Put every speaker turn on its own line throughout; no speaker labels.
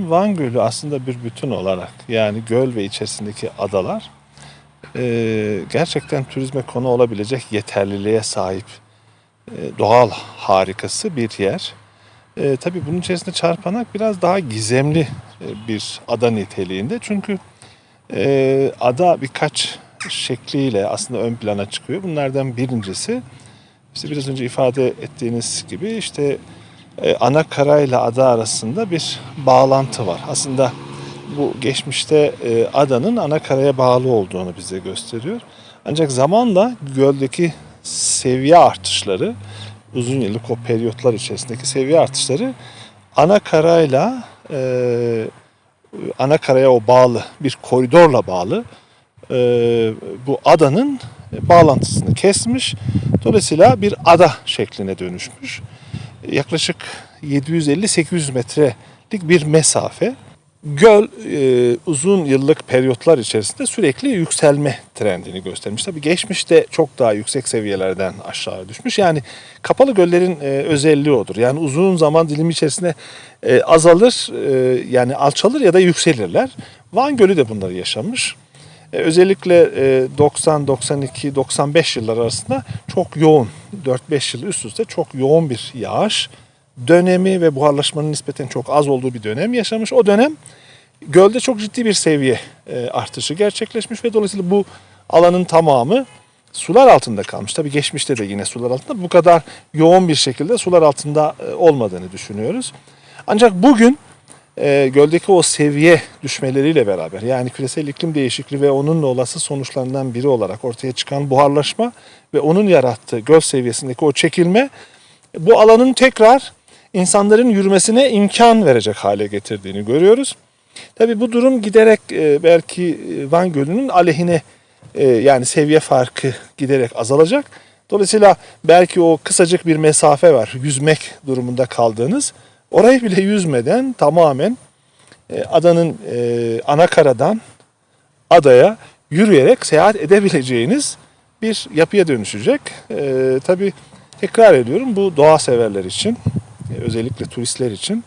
Van Gölü aslında bir bütün olarak yani göl ve içerisindeki adalar e, gerçekten turizme konu olabilecek yeterliliğe sahip e, doğal harikası bir yer. E, tabii bunun içerisinde Çarpanak biraz daha gizemli e, bir ada niteliğinde. Çünkü e, ada birkaç şekliyle aslında ön plana çıkıyor. Bunlardan birincisi işte biraz önce ifade ettiğiniz gibi işte e, ana karayla ada arasında bir bağlantı var. Aslında bu geçmişte e, adanın ana karaya bağlı olduğunu bize gösteriyor. Ancak zamanla göldeki seviye artışları, uzun yıllık o periyotlar içerisindeki seviye artışları ana karayla e, ana karaya o bağlı bir koridorla bağlı e, bu adanın bağlantısını kesmiş. Dolayısıyla bir ada şekline dönüşmüş. Yaklaşık 750-800 metrelik bir mesafe. Göl e, uzun yıllık periyotlar içerisinde sürekli yükselme trendini göstermiş. Tabii geçmişte çok daha yüksek seviyelerden aşağı düşmüş. Yani kapalı göllerin e, özelliği odur. Yani uzun zaman dilimi içerisinde e, azalır, e, yani alçalır ya da yükselirler. Van Gölü de bunları yaşamış. E, özellikle e, 90, 92, 95 yıllar arasında çok yoğun, 4-5 yıl üst üste çok yoğun bir yağış dönemi ve buharlaşmanın nispeten çok az olduğu bir dönem yaşamış. O dönem gölde çok ciddi bir seviye e, artışı gerçekleşmiş ve dolayısıyla bu alanın tamamı sular altında kalmış. Tabii geçmişte de yine sular altında bu kadar yoğun bir şekilde sular altında e, olmadığını düşünüyoruz. Ancak bugün e, göldeki o seviye düşmeleriyle beraber yani küresel iklim değişikliği ve onun olası sonuçlarından biri olarak ortaya çıkan buharlaşma ve onun yarattığı göl seviyesindeki o çekilme bu alanın tekrar insanların yürümesine imkan verecek hale getirdiğini görüyoruz. Tabi bu durum giderek e, belki e, Van Gölü'nün aleyhine e, yani seviye farkı giderek azalacak. Dolayısıyla belki o kısacık bir mesafe var yüzmek durumunda kaldığınız. Orayı bile yüzmeden tamamen e, adanın e, ana adaya yürüyerek seyahat edebileceğiniz bir yapıya dönüşecek. E, tabii tekrar ediyorum bu doğa severler için e, özellikle turistler için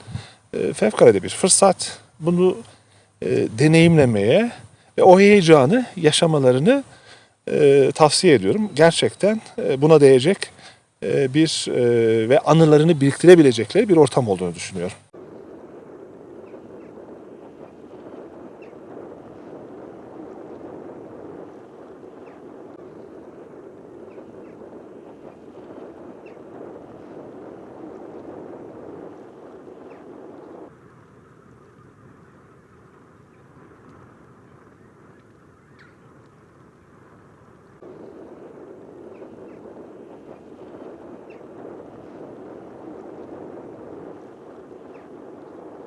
e, fevkalade bir fırsat. Bunu e, deneyimlemeye ve o heyecanı yaşamalarını e, tavsiye ediyorum. Gerçekten e, buna değecek bir e, ve anılarını biriktirebilecekleri bir ortam olduğunu düşünüyorum.